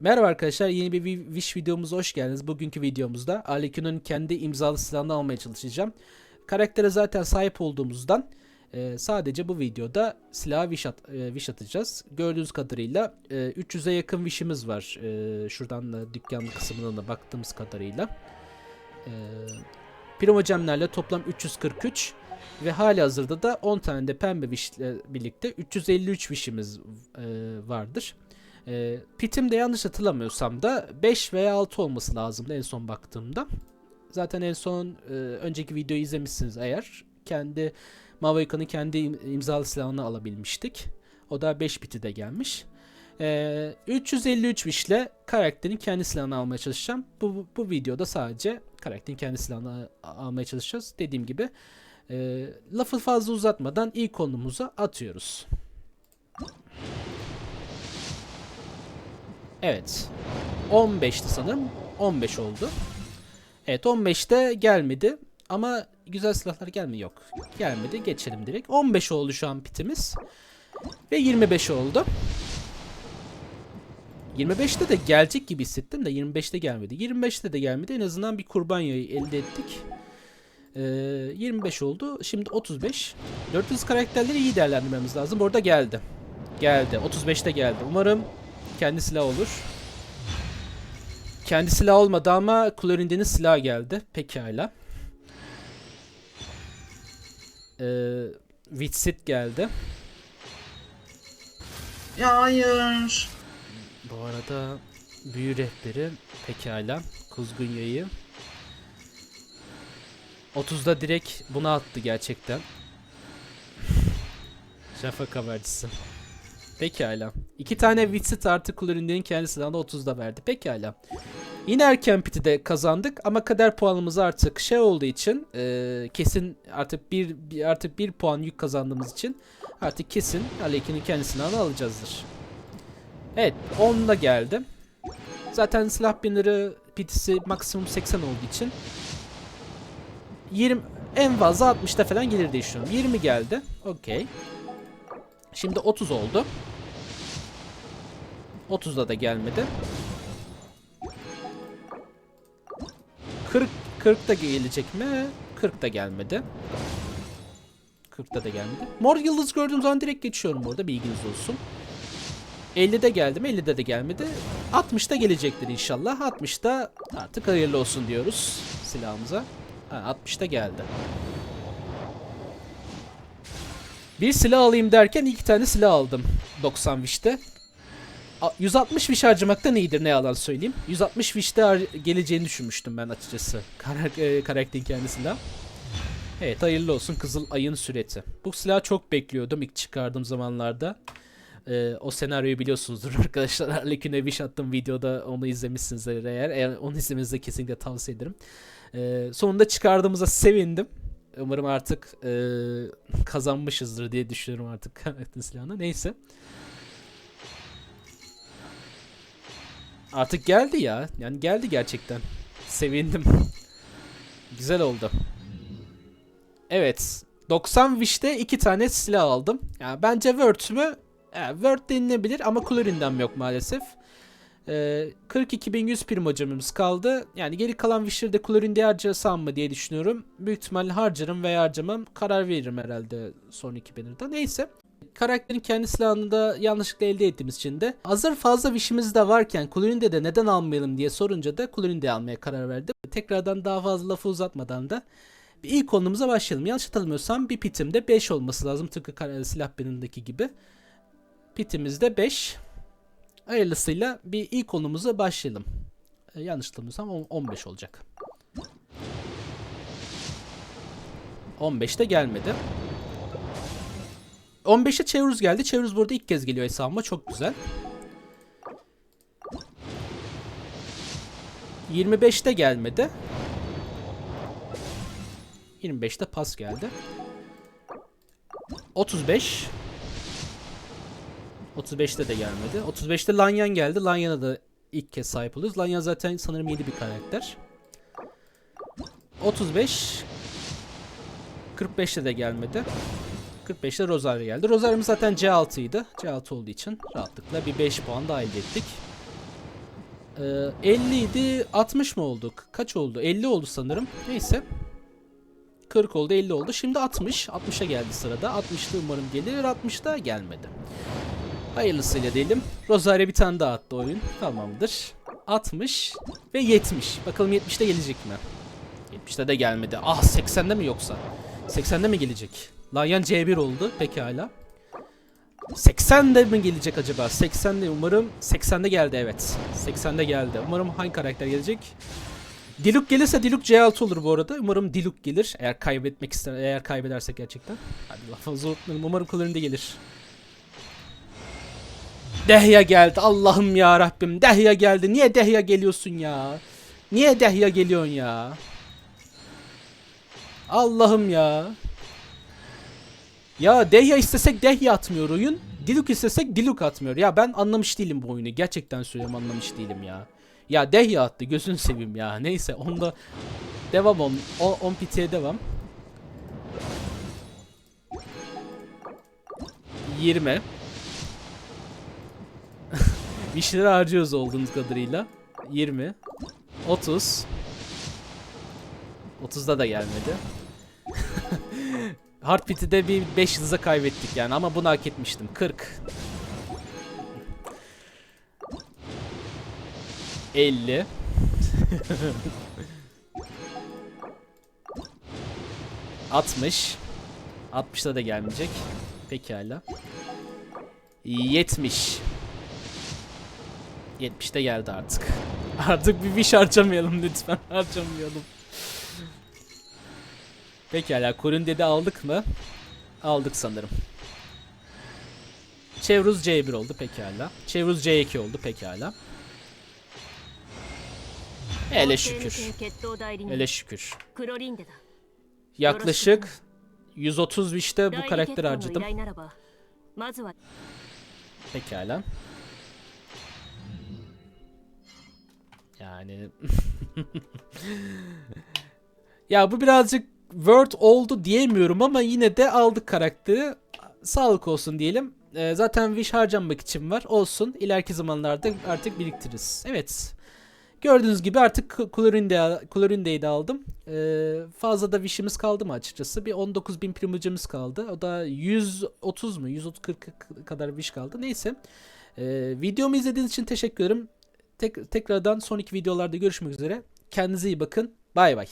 Merhaba arkadaşlar yeni bir Wish videomuza hoş geldiniz. Bugünkü videomuzda Arlequin'in kendi imzalı silahını almaya çalışacağım. Karaktere zaten sahip olduğumuzdan e, sadece bu videoda silaha wish, at- e, wish atacağız. Gördüğünüz kadarıyla e, 300'e yakın wish'imiz var. E, şuradan da dükkan kısmından da baktığımız kadarıyla. E, Primogemlerle toplam 343 ve hali hazırda da 10 tane de pembe wish ile birlikte 353 wish'imiz e, vardır. E, pitim de yanlış hatırlamıyorsam da 5 veya 6 olması lazımdı en son baktığımda. Zaten en son e, önceki videoyu izlemişsiniz eğer. Kendi Mavoika'nın kendi im- imzalı silahını alabilmiştik. O da 5 piti de gelmiş. E, 353 wish ile karakterin kendi silahını almaya çalışacağım. Bu, bu, videoda sadece karakterin kendi silahını almaya çalışacağız. Dediğim gibi e, lafı fazla uzatmadan ilk konumuza atıyoruz. Evet. 15'ti sanırım. 15 oldu. Evet 15'te gelmedi. Ama güzel silahlar gelmiyor. Yok. Gelmedi. Geçelim direkt. 15 oldu şu an pitimiz. Ve 25 oldu. 25'te de gelecek gibi hissettim de 25'te gelmedi. 25'te de gelmedi. En azından bir kurban yayı elde ettik. Ee, 25 oldu. Şimdi 35. 400 karakterleri iyi değerlendirmemiz lazım. Orada geldi. Geldi. 35'te geldi. Umarım kendi silah olur. Kendi silah olmadı ama Clorinde'nin silahı geldi. Pekala. Ee, Witsit geldi. Ya hayır. Bu arada büyü rehberi pekala. Kuzgun yayı. 30'da direkt bunu attı gerçekten. Şafak habercisi. Pekala. İki tane Witsit artı Clorinde'nin kendi silahını 30'da verdi. Pekala. Yine erken piti de kazandık ama kader puanımız artık şey olduğu için e, kesin artık bir, bir artık bir puan yük kazandığımız için artık kesin Alekin'in kendi silahını alacağızdır. Evet 10'da geldi. Zaten silah binleri pitisi maksimum 80 olduğu için 20 en fazla 60'ta falan gelir diye düşünüyorum. 20 geldi. Okey. Şimdi 30 oldu. 30'da da gelmedi. 40 40 da gelecek mi? 40 da gelmedi. 40'ta da gelmedi. Mor yıldız gördüğüm zaman direkt geçiyorum burada bilginiz olsun. 50'de geldi mi? 50'de de gelmedi. 60'da gelecektir inşallah. 60'da artık hayırlı olsun diyoruz silahımıza. Ha, 60'da geldi. Bir silah alayım derken iki tane silah aldım. 90 wish'te. A- 160 wish harcamaktan iyidir ne yalan söyleyeyim. 160 wish'te geleceğini düşünmüştüm ben açıkçası. Karak e, karakterin kendi. Evet hayırlı olsun Kızıl Ayın süreti. Bu silahı çok bekliyordum ilk çıkardığım zamanlarda. Ee, o senaryoyu biliyorsunuzdur arkadaşlar. Harlequin'e wish attığım videoda onu izlemişsinizdir eğer. Eğer onu izlemenizi de kesinlikle tavsiye ederim. Ee, sonunda çıkardığımıza sevindim. Umarım artık e, kazanmışızdır diye düşünüyorum artık karakterin silahını. Neyse. Artık geldi ya. Yani geldi gerçekten. Sevindim. Güzel oldu. Evet. 90 Wish'te iki tane silah aldım. Yani bence Word mü? Yani Word denilebilir ama Chlorine'den yok maalesef. Ee, 42.100 primocamımız kaldı. Yani geri kalan Wish'leri de Chlorine'de harcasam mı diye düşünüyorum. Büyük ihtimalle harcarım veya harcamam. Karar veririm herhalde sonraki banner'da. Neyse. Karakterin kendi silahını da yanlışlıkla elde ettiğimiz için de hazır fazla wish'imiz de varken Chlorine'de de neden almayalım diye sorunca da Chlorine'de almaya karar verdim. Tekrardan daha fazla lafı uzatmadan da bir ilk konumuza başlayalım. Yanlış hatırlamıyorsam bir pitimde 5 olması lazım tıpkı silah benindeki gibi. Pitimizde 5. Hayırlısıyla bir ilk konumuza başlayalım. Ee, yanlış hatırlamıyorsam on- 15 olacak. 15'te gelmedi. 15'te Çevruz geldi. Çevruz burada ilk kez geliyor hesabıma. Çok güzel. 25'te gelmedi. 25'te pas geldi. 35. 35'te de gelmedi. 35'te Lanyan geldi. Lanyan'a da ilk kez sahip oluyoruz. Lanyan zaten sanırım yeni bir karakter. 35. 45'te de gelmedi. 45'te Rosario geldi. Rosario'muz zaten C6 idi. C6 olduğu için rahatlıkla bir 5 puan daha elde ettik. Ee, 50 idi 60 mı olduk? Kaç oldu? 50 oldu sanırım. Neyse. 40 oldu 50 oldu. Şimdi 60. 60'a geldi sırada. 60'da umarım gelir. 60'da gelmedi. Hayırlısıyla diyelim. Rosario bir tane daha attı oyun. Tamamdır. 60 ve 70. Bakalım 70'te gelecek mi? 70'te de gelmedi. Ah 80'de mi yoksa? 80'de mi gelecek? Lion C1 oldu. Pekala. 80'de mi gelecek acaba? 80'de umarım 80'de geldi evet. 80'de geldi. Umarım hangi karakter gelecek? Diluk gelirse Diluk C6 olur bu arada. Umarım Diluk gelir. Eğer kaybetmek ister eğer kaybedersek gerçekten. Hadi lafınızı unutmayalım. Umarım Kuller'inde gelir. Dehya geldi. Allah'ım ya Rabbim. Dehya geldi. Niye Dehya geliyorsun ya? Niye Dehya geliyorsun ya? Allah'ım ya. Ya Dehya istesek Dehya atmıyor oyun. Diluk istesek Diluk atmıyor. Ya ben anlamış değilim bu oyunu. Gerçekten söylüyorum anlamış değilim ya. Ya Dehya attı gözünü seveyim ya. Neyse onda devam on. O, on pitiye devam. 20. Bir şeyler harcıyoruz olduğunuz kadarıyla. 20. 30. 30'da da gelmedi. Heartbeat'i de bir 5 yıldıza kaybettik yani ama bunu hak etmiştim. 40. 50. Altmış. 60'da da gelmeyecek. Pekala. 70. 70'te geldi artık. Artık bir wish harcamayalım lütfen. harcamayalım. Pekala Korun dedi aldık mı? Aldık sanırım. Çevruz C1 oldu pekala. Çevruz C2 oldu pekala. Hele şükür. Hele şükür. Yaklaşık 130 wish'te bu karakter harcadım. Pekala. Yani ya bu birazcık word oldu diyemiyorum ama yine de aldık karakteri. Sağlık olsun diyelim. Ee, zaten wish harcamak için var. Olsun. İleriki zamanlarda artık biriktiririz. Evet. Gördüğünüz gibi artık Colorinde'yi de aldım. Ee, fazla da wish'imiz kaldı mı açıkçası? Bir 19.000 primacımız kaldı. O da 130 mu? 140 kadar wish kaldı. Neyse. Ee, videomu izlediğiniz için teşekkür ederim. Tek, tekrardan sonraki videolarda görüşmek üzere. Kendinize iyi bakın. Bay bay.